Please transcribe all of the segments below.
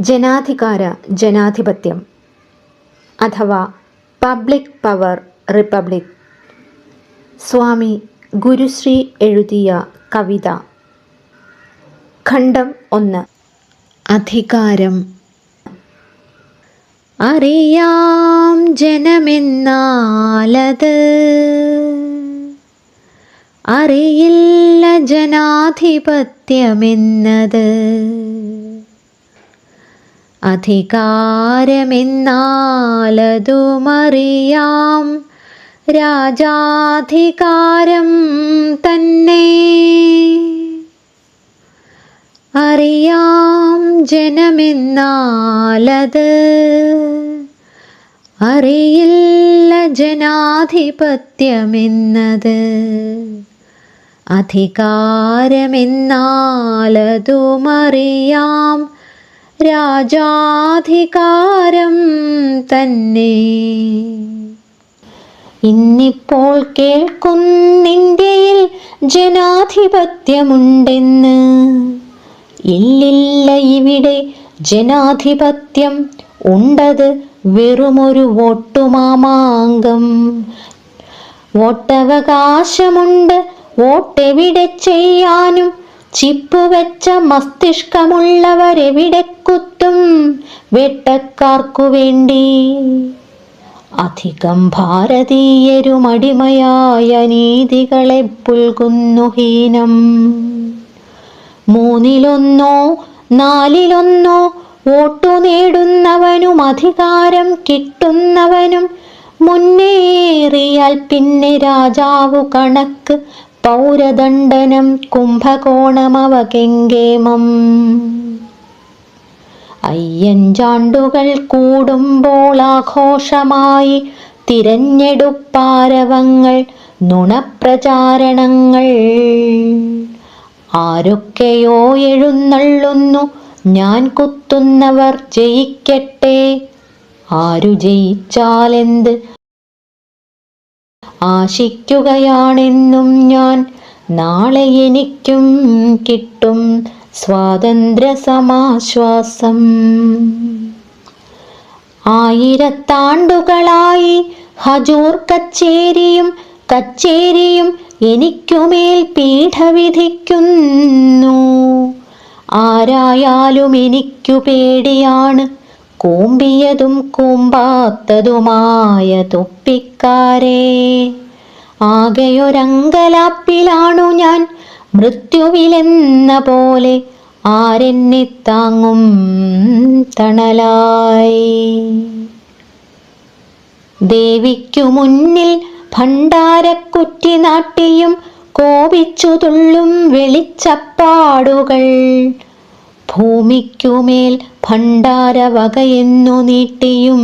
ജനാധികാര ജനാധിപത്യം. അഥവാ public power republic. സ്വാമി ഗുരുശ്രീ എഴുതിയ കവിത. ഖണ്ഡം ഒന്ന്. അധികാരം. അറിയാം ജനമെന്നാലത്. അറിയില്ല ജനാധിപത്യമെന്നത്. അധികാരമെന്നാലതുമറിയാം. രാജാധികാരം തന്നെ. അറിയാം ജനമെന്നാലത്. അറിയില്ല ജനാധിപത്യമെന്നത്. അധികാരമെന്നാലതുമറിയാം. രാജാധികാരം തന്നെ. ഇന്നിപ്പോൾ കേൾക്കുന്നിന്ത്യയിൽ ജനാധിപത്യമുണ്ടെന്ന്. ഇല്ലില്ല ഇവിടെ ജനാധിപത്യം ഉണ്ടത് വെറുമൊരു വോട്ടുമാമാങ്കം. വോട്ടവകാശമുണ്ട് വോട്ടെവിടെ ചെയ്യാനും ചിപ്പ് വെച്ച മസ്തിഷ്കമുള്ളവരെവിടെ കുത്തും വെട്ടക്കാർക്കു വേണ്ടി? അധികം ഭാരതീയരുമടിമയായ നീതികളെ പുൽകുന്നു ഹീനം. മൂന്നിലൊന്നോ നാലിലൊന്നോ വോട്ടു നേടുന്നവനും അധികാരം കിട്ടുന്നവനും മുന്നേറിയാൽ പിന്നെ രാജാവു കണക്ക് പൗരദണ്ഡനം കുംഭകോണമവകെങ്കേമം. അയ്യഞ്ചാണ്ടുകൾ കൂടുമ്പോൾ ആഘോഷമായി തിരഞ്ഞെടുപ്പാരവങ്ങൾ നുണപ്രചാരണങ്ങൾ. ആരൊക്കെയോ എഴുന്നള്ളുന്നു ഞാൻ കുത്തുന്നവർ ജയിക്കട്ടെ. ആരു ജയിച്ചാലെന്ത് ആശിക്കുകയാണെന്നും ഞാൻ. നാളെ എനിക്കും കിട്ടും സ്വാതന്ത്ര്യ സമാശ്വാസം ആയിരത്താണ്ടുകളായി ഹജൂർ കച്ചേരിയും കച്ചേരിയും എനിക്കുമേൽ പീഠ വിധിക്കുന്നു ആരായാലും എനിക്കു പേടിയാണ്. കൂമ്പിയതും കൂമ്പാത്തതുമായ തുപ്പിക്കാരെ. ആകെയൊരങ്കലാപ്പിലാണു ഞാൻ മൃത്യുവിലെന്ന പോലെ ആരെന്നെ താങ്ങും തണലായി. ദേവിക്കു മുന്നിൽ ഭണ്ഡാരക്കുറ്റി നാട്ടിയും കോപിച്ചു തുള്ളും വെളിച്ചപ്പാടുകൾ. ഭൂമിക്കുമേൽ ഭണ്ഡാരവകയെന്നു നീട്ടിയും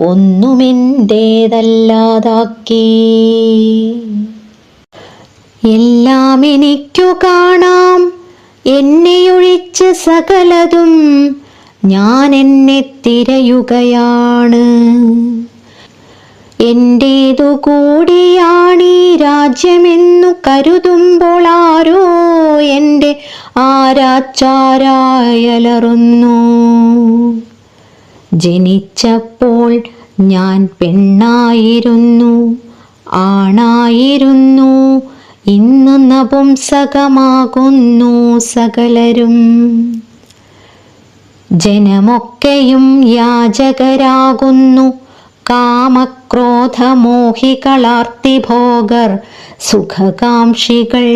ഒന്നുമെന്തേതല്ലാതാക്കി എല്ലാം എനിക്കു കാണാം എന്നെയൊഴിച്ച് സകലതും ഞാൻ എന്നെ തിരയുകയാണ്. എന്റേതു കൂടിയാണീ രാജ്യമെന്നു കരുതുമ്പോൾ ആരോ എന്റെ ആരാച്ചാരായലറുന്നു. ജനിച്ചപ്പോൾ ഞാൻ പെണ്ണായിരുന്നു ആണായിരുന്നു. ഇന്ന് നപുംസകമാകുന്നു സകലരും. ജനമൊക്കെയും യാചകരാകുന്നു കാമക്രോധമോഹികളാർത്തിഭോഗർ സുഖകാംക്ഷികൾ.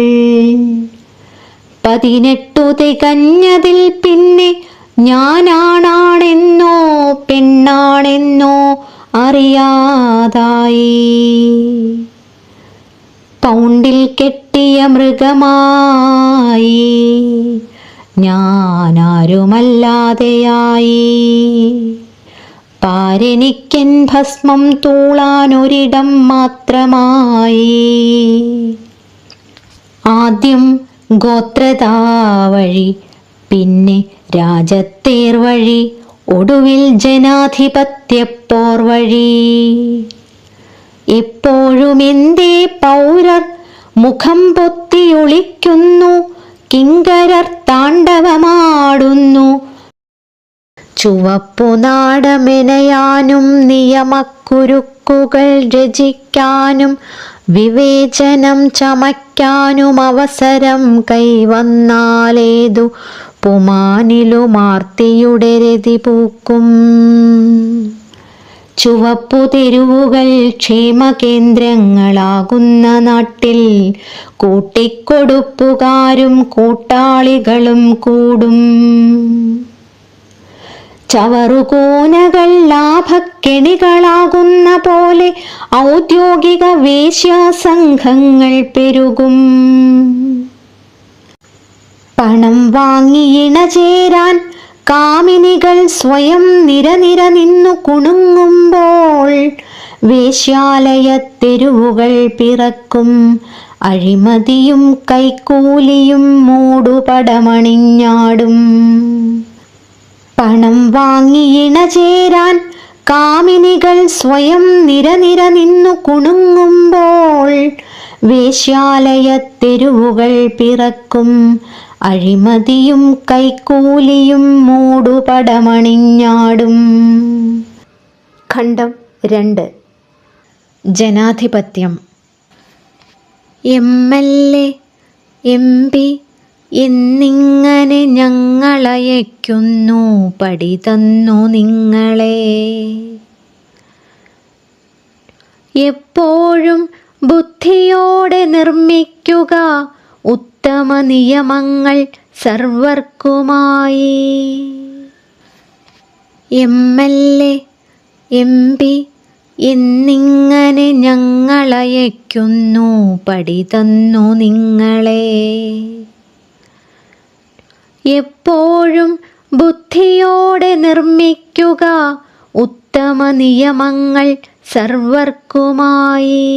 പതിനെട്ടു തികഞ്ഞതിൽ പിന്നെ ഞാനാണാണെന്നോ പെണ്ണാണെന്നോ അറിയാതായി. പൗണ്ടിൽ കെട്ടിയ മൃഗമായി ഞാനാരുമല്ലാതെയായി. പാരെനിക്കൻ ഭസ്മം തൂളാനൊരിടം മാത്രമായി. ആദ്യം ഗോത്രതാവഴി പിന്നെ രാജത്തേർ വഴി ഒടുവിൽ ജനാധിപത്യപ്പോർ വഴി ഇപ്പോഴും എന്തേ പൗരർ മുഖം പൊത്തിയൊളിക്കുന്നു കിങ്കരർ താണ്ഡവമാടുന്നു ചുവപ്പു നാടമെനയാനും നിയമക്കുരുക്കുകൾ രചിക്കാനും വിവേചനം ചമയ്ക്കാനും അവസരം കൈവന്നാലേതു പുമാനിലുമാർത്തിയുടെ രതി പൂക്കും. ചുവപ്പു തെരുവുകൾ ക്ഷേമകേന്ദ്രങ്ങളാകുന്ന നാട്ടിൽ കൂട്ടിക്കൊടുപ്പുകാരും കൂട്ടാളികളും കൂടും. ചവറുകൂനകൾ ലാഭക്കെണികളാകുന്ന പോലെ ഔദ്യോഗിക വേശ്യാസംഘങ്ങൾ പെരുകും. പണം വാങ്ങി ഇണചേരാൻ കാമിനികൾ സ്വയം നിരനിര നിന്നു കുണുങ്ങുമ്പോൾ വേശ്യാലയ തെരുവുകൾ പിറക്കും. അഴിമതിയും കൈക്കൂലിയും മൂടുപടമണിഞ്ഞാടും. പണം വാങ്ങി ഇണചേരാൻ കാമിനികൾ സ്വയം നിരനിര നിന്നു കുണുങ്ങുമ്പോൾ വേശ്യാലയ തെരുവുകൾ പിറക്കും. അഴിമതിയും കൈക്കൂലിയും മൂടുപടമണിഞ്ഞാടും. ഖണ്ഡം രണ്ട്. ജനാധിപത്യം. M L A M P എന്നിങ്ങനെ ഞങ്ങളയക്കുന്നു പടി തന്നു നിങ്ങളെ. എപ്പോഴും ബുദ്ധിയോടെ നിർമ്മിക്കുക ഉത്തമ നിയമങ്ങൾ സർവർക്കുമായി. M L A M P എന്നിങ്ങനെ ഞങ്ങളയക്കുന്നു പടി തന്നു നിങ്ങളെ. എപ്പോഴും ബുദ്ധിയോടെ നിർമ്മിക്കുക ഉത്തമ നിയമങ്ങൾ സർവർക്കുമായി.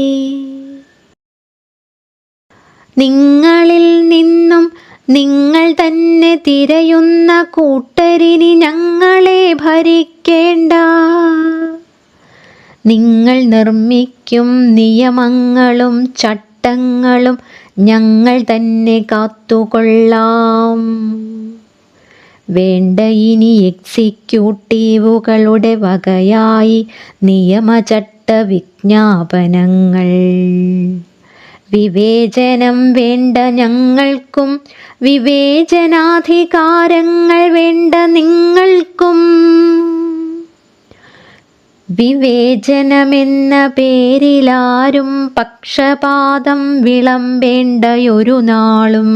നിങ്ങളിൽ നിന്നും നിങ്ങൾ തന്നെ തിരയുന്ന കൂട്ടരിനി ഞങ്ങളെ ഭരിക്കേണ്ട. നിങ്ങൾ നിർമ്മിക്കും നിയമങ്ങളും ചട്ടങ്ങളും ഞങ്ങൾ തന്നെ കാത്തുകൊള്ളാം. വേണ്ട ഇനി എക്സിക്യൂട്ടീവുകളുടെ വകയായി നിയമചട്ട വിജ്ഞാപനങ്ങൾ. വിവേചനം വേണ്ട ഞങ്ങൾക്കും വിവേചനാധികാരങ്ങൾ വേണ്ട നിങ്ങൾക്കും. വിവേചനമെന്ന പേരിലാരും പക്ഷപാതം വിളമ്പേണ്ടയൊരു നാളും.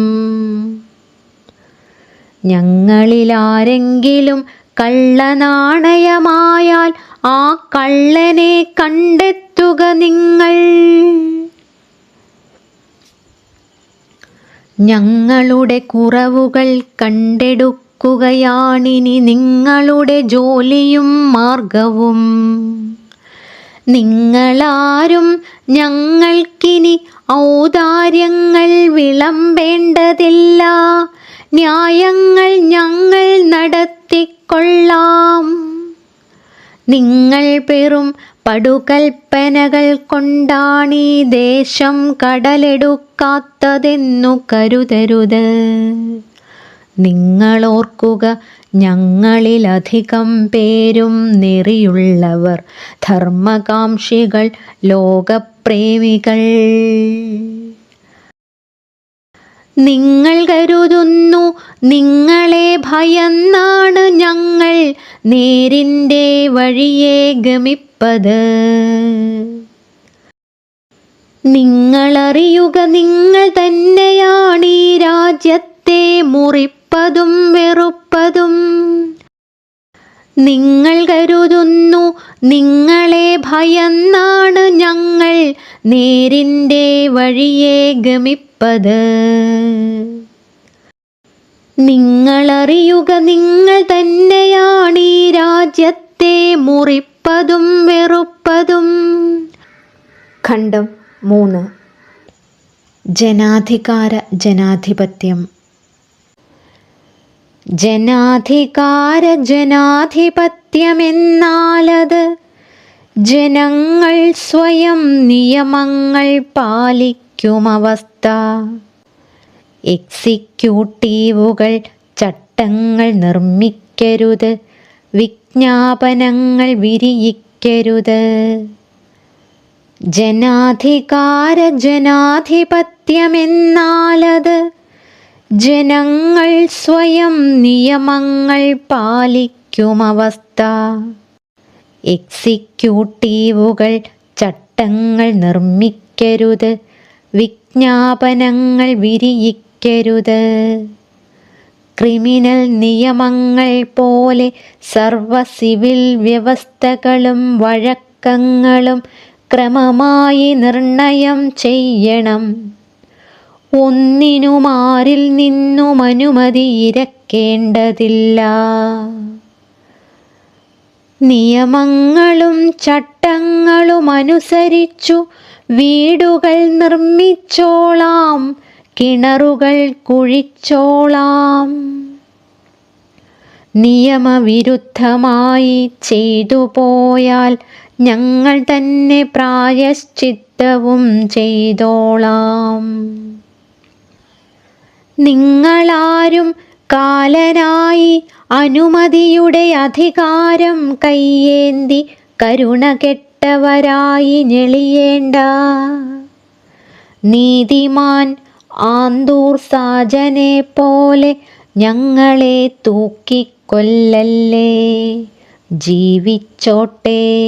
ഞങ്ങളിലാരെങ്കിലും കള്ളനാണയമായാൽ ആ കള്ളനെ കണ്ടെത്തുക നിങ്ങൾ. ഞങ്ങളുടെ കുറവുകൾ കണ്ടെടുക്കുകയാണിനി നിങ്ങളുടെ ജോലിയും മാർഗവും. നിങ്ങളാരും ഞങ്ങൾക്കിനി ഔദാര്യങ്ങൾ വിളമ്പേണ്ടതില്ല. ന്യായങ്ങൾ ഞങ്ങൾ നടത്തിക്കൊള്ളാം. നിങ്ങൾ പെറും പടുകൽപ്പനകൾ കൊണ്ടാണീ ദേശം കടലെടുക്കാത്തതെന്നു കരുതരുത്. നിങ്ങളോർക്കുക ഞങ്ങളിലധികം പേരും നെറിയുള്ളവർ ധർമ്മകാംക്ഷികൾ ലോകപ്രേമികൾ. നിങ്ങൾ കരുതുന്നു നിങ്ങളെ ഭയന്നാണ് ഞങ്ങൾ നേരിന്റെ വഴിയെ ഗമിപ്പത്. നിങ്ങളറിയുക നിങ്ങൾ തന്നെയാണ് ഈ രാജ്യത്തെ മുറിപ്പതും വെറുപ്പതും നിങ്ങൾ കരുതുന്നു നിങ്ങളെ ഭയന്നാണ് ഞങ്ങൾ. നേരിന്റെ വഴിയെ ഗമിപ്പത്. നിങ്ങളറിയുക നിങ്ങൾ തന്നെയാണ് ഈ രാജ്യത്തെ മുറിപ്പതും വെറുപ്പതും. ഖണ്ഡം മൂന്ന്. ജനാധികാര ജനാധിപത്യം. ജനാധികാര ജനാധിപത്യമെന്നാലത് ജനങ്ങൾ സ്വയം നിയമങ്ങൾ പാലിക്കുമവസ്ഥ. എക്സിക്യൂട്ടീവുകൾ ചട്ടങ്ങൾ നിർമ്മിക്കരുത് വിജ്ഞാപനങ്ങൾ വിരിയിക്കരുത്. ജനാധികാര ജനാധിപത്യമെന്നാലത് ജനങ്ങൾ സ്വയം നിയമങ്ങൾ പാലിക്കുമവസ്ഥ. എക്സിക്യൂട്ടീവുകൾ ചട്ടങ്ങൾ നിർമ്മിക്കരുത്. വിജ്ഞാപനങ്ങൾ വിരിയിക്കരുത്. ക്രിമിനൽ നിയമങ്ങൾ പോലെ സർവ സിവിൽ വ്യവസ്ഥകളും വഴക്കങ്ങളും ക്രമമായി നിർണയം ചെയ്യണം. ഒന്നിനുമാരിൽ നിന്നും അനുമതി ഇരക്കേണ്ടതില്ല. നിയമങ്ങളും ചട്ടങ്ങളും അനുസരിച്ചു വീടുകൾ നിർമ്മിച്ചോളാം കിണറുകൾ കുഴിച്ചോളാം. നിയമവിരുദ്ധമായി ചെയ്തു പോയാൽ ഞങ്ങൾ തന്നെ പ്രായശ്ചിത്തവും ചെയ്തോളാം. നിങ്ങളാരും കാലനായി അനുമതിയുടെ അധികാരം കയ്യേന്തി കരുണ കെട്ടവരായി ഞെളിയേണ്ട. നീതിമാൻ ആന്തൂർ സാജനെ പോലെ ഞങ്ങളെ തൂക്കിക്കൊല്ലല്ലേ? ജീവിച്ചോട്ടെ.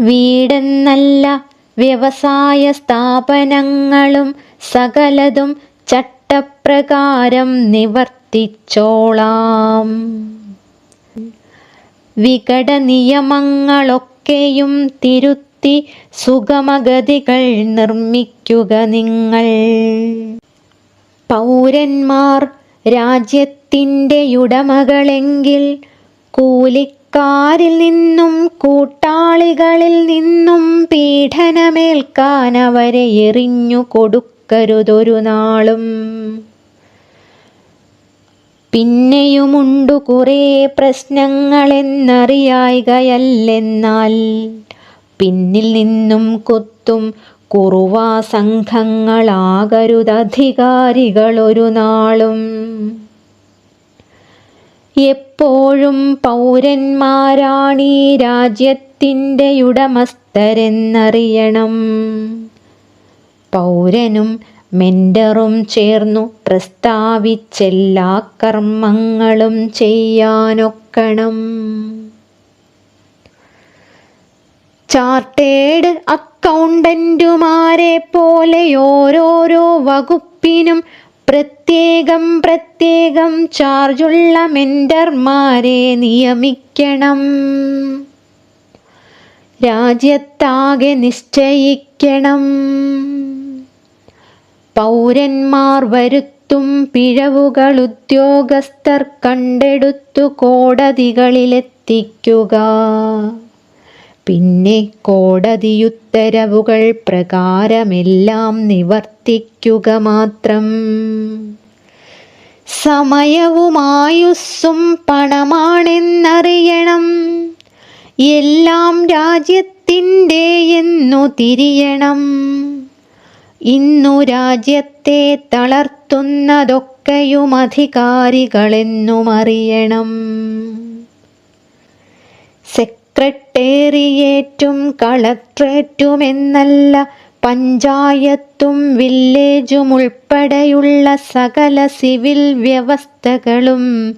വീടെന്നല്ല വ്യവസായ സ്ഥാപനങ്ങളും സകലതും ചട്ടപ്രകാരം നിവർത്തിച്ചോളാം. വികട നിയമങ്ങളൊക്കെയും തിരുത്തി സുഗമഗതികൾ നിർമ്മിക്കുക നിങ്ങൾ. പൗരന്മാർ രാജ്യത്തിന്റെ ഉടമകളെങ്കിൽ കൂലിക്കാരിൽ നിന്നും കൂട്ടാളികളിൽ നിന്നും പീഡനമേൽക്കാൻ അവരെ എറിഞ്ഞു കൊടുക്കരുതൊരു നാളും പിന്നെയുമുണ്ടു കുറേ പ്രശ്നങ്ങളെന്നറിയായികയല്ലെന്നാൽ പിന്നിൽ നിന്നും കൊത്തും കുറുവാ സംഘങ്ങളാകരുതധികാരികളൊരു നാളും എപ്പോഴും പൗരന്മാരാണീ രാജ്യത്തിന്റെ ഉടമസ്ഥരെന്നറിയണം പൗരനും മെൻഡറും ചേർന്നു പ്രസ്താവിച്ചെല്ലാ കർമ്മങ്ങളും ചെയ്യാനൊക്കണം. ചാർട്ടേഡ് അക്കൗണ്ടന്റുമാരെ പോലെ ഓരോരോ വകുപ്പിനും പ്രത്യേകം പ്രത്യേകം ചാർജുള്ള മെൻഡർമാരെ നിയമിക്കണം. രാജ്യത്താകെ നിശ്ചയിക്കണം. പൗരന്മാർ വരുത്തും പിഴവുകൾ ഉദ്യോഗസ്ഥർ കണ്ടെടുത്തു കോടതികളിലെത്തിക്കുക. പിന്നെ കോടതിയുത്തരവുകൾ പ്രകാരമെല്ലാം നിവർത്തിക്കുക മാത്രം. സമയവുമായുസ്സും പണമാണെന്നറിയണം. എല്ലാം രാജ്യത്തിന്റെ എന്നു തിരിയണം. ഇന്നു രാജ്യത്തെ തളർത്തുന്നതൊക്കെയും അധികാരികളെന്നുമറിയണം. സെക്രട്ടേറിയേറ്റും കളക്ട്രേറ്റുമെന്നല്ല പഞ്ചായത്തും വില്ലേജും ഉൾപ്പെടെയുള്ള സകല സിവിൽ വ്യവസ്ഥകളും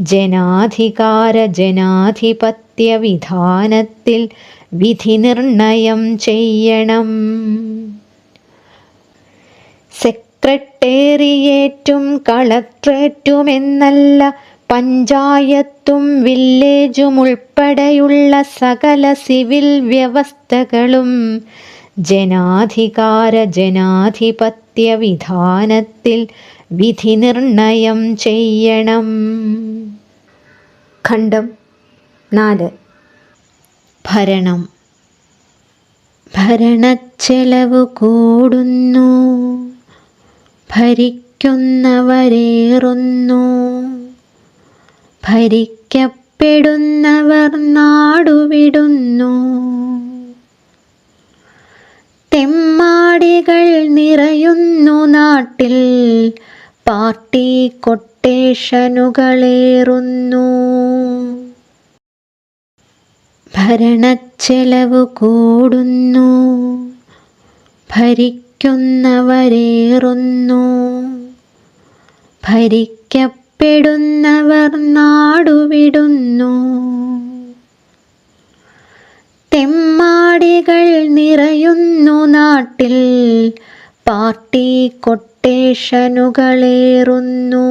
ജനാധികാര ജനാധിപത്യ വിധാനത്തിൽ വിധി നിർണയം ചെയ്യണം. സെക്രട്ടേറിയേറ്റും കളക്ട്രേറ്റുമെന്നല്ല പഞ്ചായത്തും വില്ലേജും ഉൾപ്പെടെയുള്ള സകല സിവിൽ വ്യവസ്ഥകളും ജനാധികാര ജനാധിപത്യ വിധാനത്തിൽ വിധി നിർണയം ചെയ്യണം. ഖണ്ഡം നാല്. ഭരണം. ഭരണച്ചെലവ് കൂടുന്നു. ഭരിക്കുന്നവരേറുന്നു. ഭരിക്കപ്പെടുന്നവർ നാടുവിടുന്നു. തെമ്മാടികൾ നിറയുന്നു നാട്ടിൽ. പാർട്ടി കൊട്ടേഷനുകളേറുന്നു. ഭരണച്ചെലവ് കൂടുന്നു. ഭരിക്കുന്നവരേറുന്നു. ഭരിക്കപ്പെടുന്നവർ നാടുവിടുന്നു. തെമ്മാടികൾ നിറയുന്നു നാട്ടിൽ. പാർട്ടി കൊട്ടേഷനുകളേറുന്നു.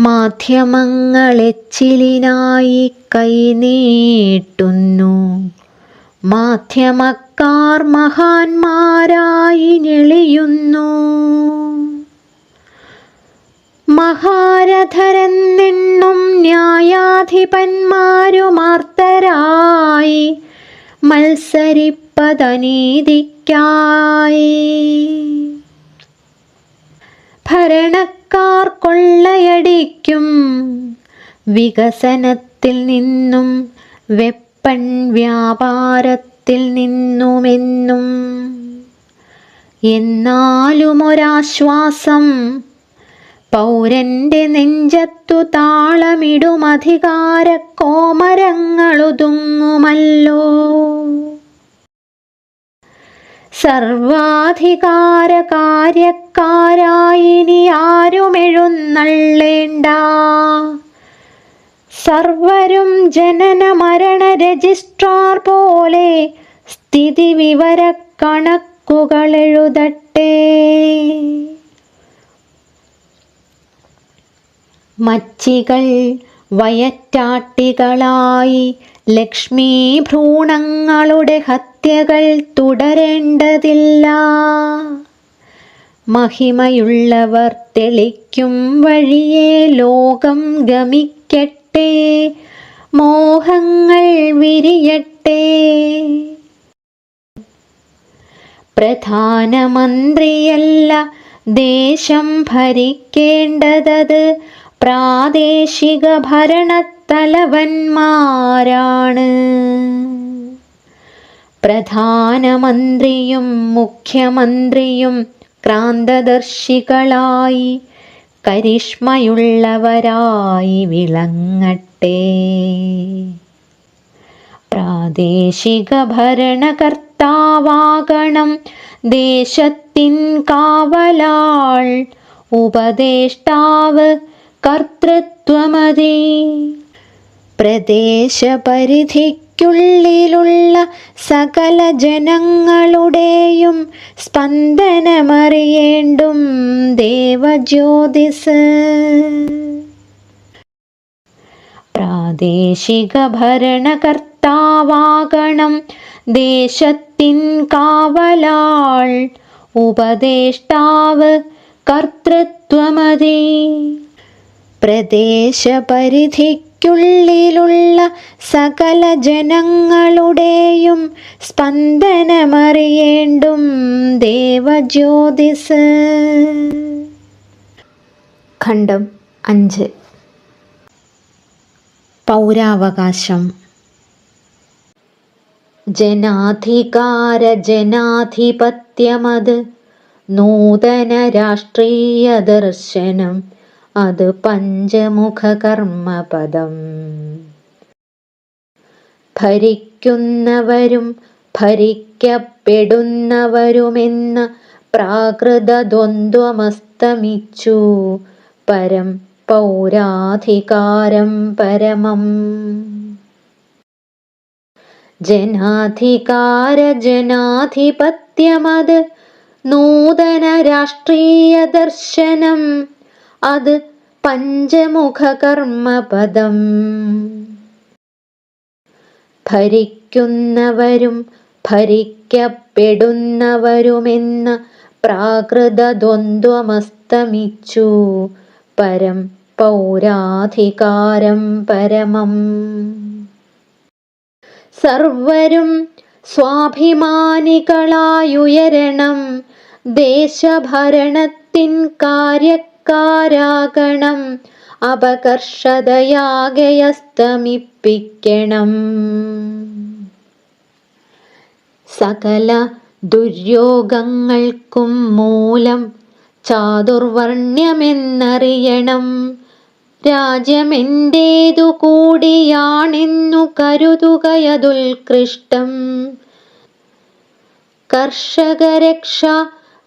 മാധ്യമങ്ങളെച്ചിലിനായി കൈനീട്ടുന്നു. മാധ്യമക്കാർ മഹാന്മാരായി ഞെളിയുന്നു. മഹാരഥരെന്നെണ്ണും ന്യായാധിപന്മാരുമാർത്തരായി മത്സരിപ്പതനീതിക്കായി. ഭരണക്കാർ കൊള്ളയടിക്കും വികസനത്തിൽ നിന്നും വെപ്പൺ വ്യാപാരത്തിൽ നിന്നുമെന്നും എന്നാലും ഒരാശ്വാസം പൗരന്റെ നെഞ്ചത്തു താളമിടുമധികാര കോമരങ്ങളുതുങ്ങുമല്ലോ സർവാധികാര കാര്യക്കാരായിനി ആരുമെഴുന്നള്ളേണ്ട സർവരും ജനന മരണ രജിസ്ട്രാർ പോലെ സ്ഥിതി വിവര കണക്കുകൾ എഴുതട്ടെ. മച്ചികൾ വയറ്റാട്ടികളായി ലക്ഷ്മി ഭ്രൂണങ്ങളുടെ ഹത്യകൾ തുടരേണ്ടതില്ല. മഹിമയുള്ളവർ തെളിക്കും വഴിയെ ലോകം ഗമിക്കട്ടെ. മോഹങ്ങൾ വിരിയട്ടെ. പ്രധാനമന്ത്രിയല്ല ദേശം ഭരിക്കേണ്ടതത് പ്രാദേശിക ഭരണത്തലവന്മാരാണ്. പ്രധാനമന്ത്രിയും മുഖ്യമന്ത്രിയും ക്രാന്തദർശികളായി കരിഷ്മയുള്ളവരായി വിളങ്ങട്ടെ. പ്രാദേശിക ഭരണകർത്താവാകണം ദേശത്തിൻ കാവലാൾ ഉപദേഷ്ടാവ് കർത്തൃത്വമതി. പ്രദേശപരിധിക്കുള്ളിലുള്ള സകല ജനങ്ങളുടെയും സ്പന്ദനമറിയേണ്ടും ദേവജ്യോതിസ്. പ്രാദേശിക ഭരണകർത്താവാകണം. ദേശത്തിൻ കാവലാൾ ഉപദേഷ്ടാവ് കർത്തൃത്വമതി. പ്രദേശപരിധിക്കുള്ളിലുള്ള സകല ജനങ്ങളുടെയും സ്പന്ദനമറിയേണ്ടും ദേവജ്യോതിസ്. ഖണ്ഡം അഞ്ച്. പൗരാവകാശം. ജനാധികാര ജനാധിപത്യമത് നൂതന രാഷ്ട്രീയ ദർശനം അത് പഞ്ചമുഖ കർമ്മപദം ഭരിക്കുന്നവരും ഭരിക്കപ്പെടുന്നവരുമെന്ന പ്രാകൃത ദ്വന്ദ്വമസ്തമിച്ചു പരം പൗരാധികാരം പരമം. ജനാധികാര ജനാധിപത്യമത് നൂതന രാഷ്ട്രീയ ദർശനം. അത് പഞ്ചമുഖ കർമ്മപദം ഭരിക്കുന്നവരും ഭരിക്കപ്പെടുന്നവരുമെന്ന പ്രാകൃത ദ്വന്ദ്വമസ്തമിച്ചു പരം പൗരാധികാരം പരമം. സർവരും സ്വാഭിമാനികളായുയരണം. ദേശഭരണത്തിൻ കാര്യക്കാരാകണം. അപകർഷതയാകയസ്തമിപ്പിക്കണം സകല ദുര്യോഗങ്ങൾക്കും മൂലം ചാതുർവർണ്യമെന്നറിയണം രാജ്യമെന്റേതു കൂടിയാണെന്നു കരുതുകയതുൽകൃഷ്ടം കർഷകരക്ഷ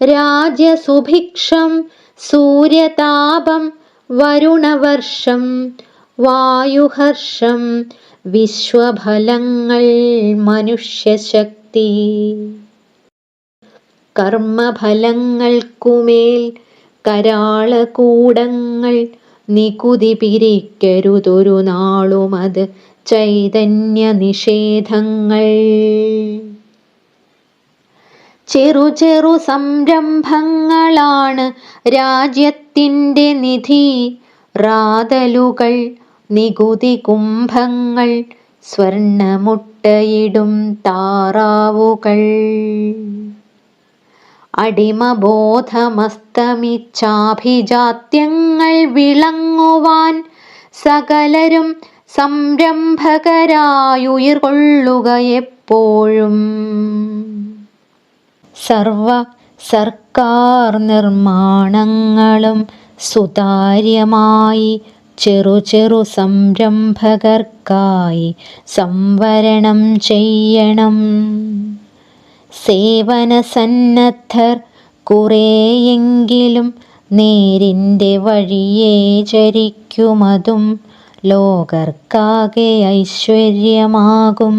രാജ്യസുഭിക്ഷം സൂര്യതാപം വരുണവർഷം വായുഹർഷം വിശ്വഫലങ്ങൾ മനുഷ്യശക്തി. കർമ്മഫലങ്ങൾക്കുമേൽ കരാളകൂടങ്ങൾ നികുതി പിരിക്കരുതൊരു നാളുമത് ചൈതന്യ നിഷേധങ്ങൾ ചെറു ചെറു സംരംഭങ്ങളാണ് രാജ്യത്തിന്റെ നിധി. റാതലുകൾ നികുതി കുംഭങ്ങൾ സ്വർണമുട്ടയിടും താറാവുകൾ. അടിമബോധമസ്തമിച്ചാഭിജാത്യങ്ങൾ വിളങ്ങുവാൻ സകലരും സംരംഭകരായുയർകൊള്ളുക എപ്പോഴും സർവ സർക്കാർ നിർമ്മാണങ്ങളും സുതാര്യമായി ചെറു ചെറു സംരംഭകർക്കായി സംവരണം ചെയ്യണം. സേവന സന്നദ്ധർ കുറേയെങ്കിലും നേരിന്റെ വഴിയേ ചരിക്കുമതും ലോകർക്കാകെ ഐശ്വര്യമാകും.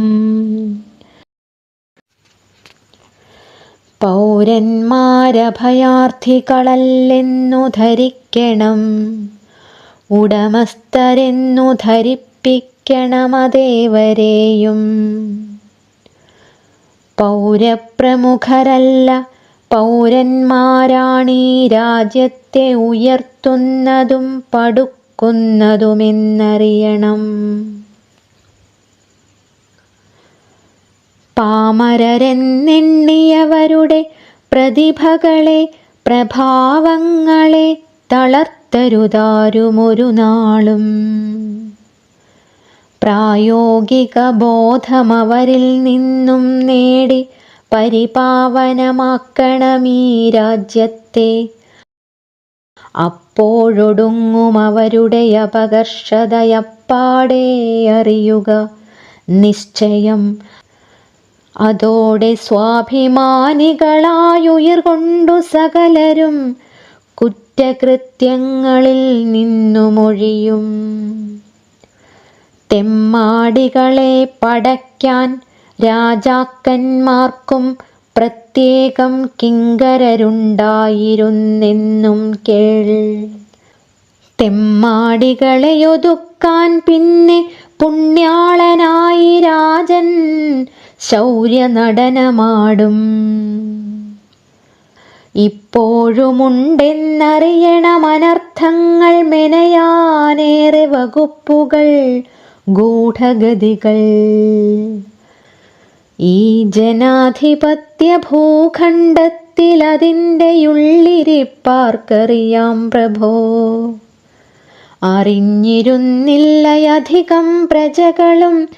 പൗരന്മാരഭയാർത്ഥികളല്ലെന്നു ധരിക്കണം ഉടമസ്ഥരെന്നു ധരിപ്പിക്കണമതേവരെയും. പൗരപ്രമുഖരല്ല. പൗരന്മാരാണീ രാജ്യത്തെ ഉയർത്തുന്നതും പടുക്കുന്നതുമെന്നറിയണം. പാമരരെന്നെണ്ണിയവരുടെ പ്രതിഭകളെ പ്രഭാവങ്ങളെ തളർത്തരുതാരുമൊരു നാളും. പ്രായോഗിക ബോധമവരിൽ നിന്നും നേടി പരിപാവനമാക്കണമീ രാജ്യത്തെ അപ്പോഴൊടുങ്ങും അവരുടെ അപകർഷതയപ്പാടെ അറിയുക നിശ്ചയം. അതോടെ സ്വാഭിമാനികളായുയർകൊണ്ടു സകലരും കുറ്റകൃത്യങ്ങളിൽ നിന്നുമൊഴിയും. തെമ്മാടികളെ പടയ്ക്കാൻ രാജാക്കന്മാർക്കും പ്രത്യേകം കിങ്കരരുണ്ടായിരുന്നെന്നും കേൾ. തെമ്മാടികളെയൊതുക്കാൻ പിന്നെ പുണ്യാളനായി രാജൻ ശൗര്യ നടനമാടും ഇപ്പോഴുമുണ്ടെന്നറിയണമനർത്ഥങ്ങൾ മെനയാനേറെ വകുപ്പുകൾ ഗൂഢഗതികൾ. ഈ ജനാധിപത്യ ഉള്ളിരിപ്പാർക്കറിയാം പ്രഭോ. അറിഞ്ഞിരുന്നില്ലയധികം പ്രജകളും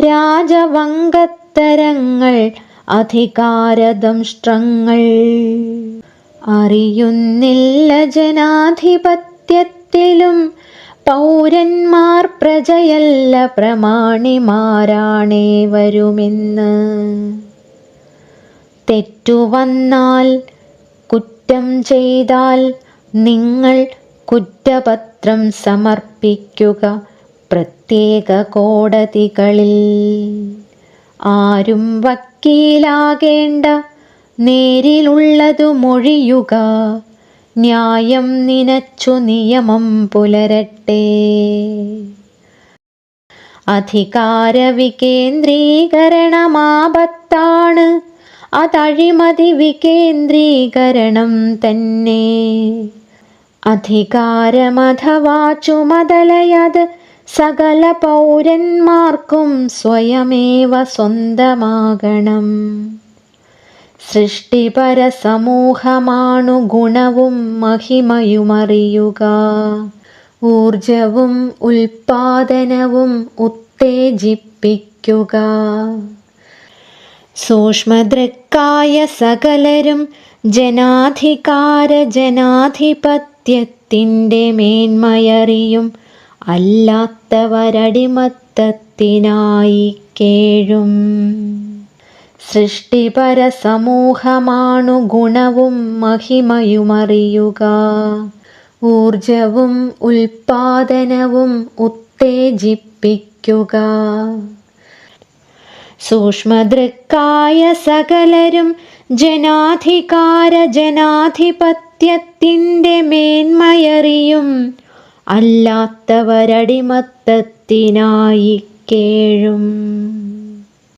രാജവങ്കത്തരങ്ങൾ അധികാരദംഷ്ട്രങ്ങൾ. അറിയുന്നില്ല ജനാധിപത്യത്തിലും പൗരന്മാർ പ്രജയല്ല പ്രമാണിമാരാണേ വരുമെന്ന്. തെറ്റുവന്നാൽ കുറ്റം ചെയ്താൽ നിങ്ങൾ കുറ്റപത്രം സമർപ്പിക്കുക പ്രത്യേക കോടതികളിൽ. ആരും വക്കീലാകേണ്ട നേരിലുള്ളതു മൊഴിയുക. ന്യായം നിനച്ചു നിയമം പുലരട്ടെ. അധികാര വികേന്ദ്രീകരണമാപത്താണ് അതഴിമതി വികേന്ദ്രീകരണം തന്നെ. അധികാരമഥവാ ചുമതലയത് സകല പൗരന്മാർക്കും സ്വയമേവ സ്വന്തമാകണം. സൃഷ്ടിപര സമൂഹമാണു ഗുണവും മഹിമയുമറിയുക. ഊർജവും ഉൽപാദനവും ഉത്തേജിപ്പിക്കുക. സൂക്ഷ്മദൃക്കായ സകലരും ജനാധികാര ജനാധിപത്യത്തിന്റെ മേന്മയറിയും അല്ലാത്തവരടിമത്തത്തിനായി കേഴും. സൃഷ്ടിപര സമൂഹമാണു ഗുണവും മഹിമയുമറിയുക. ഊർജവും ഉൽപാദനവും ഉത്തേജിപ്പിക്കുക. സൂക്ഷ്മദൃക്കായ സകലരും ജനാധികാര ജനാധിപത്യത്തിന്റെ മേന്മയറിയും അല്ലാത്തവരടിമത്തത്തിനായി കേഴും.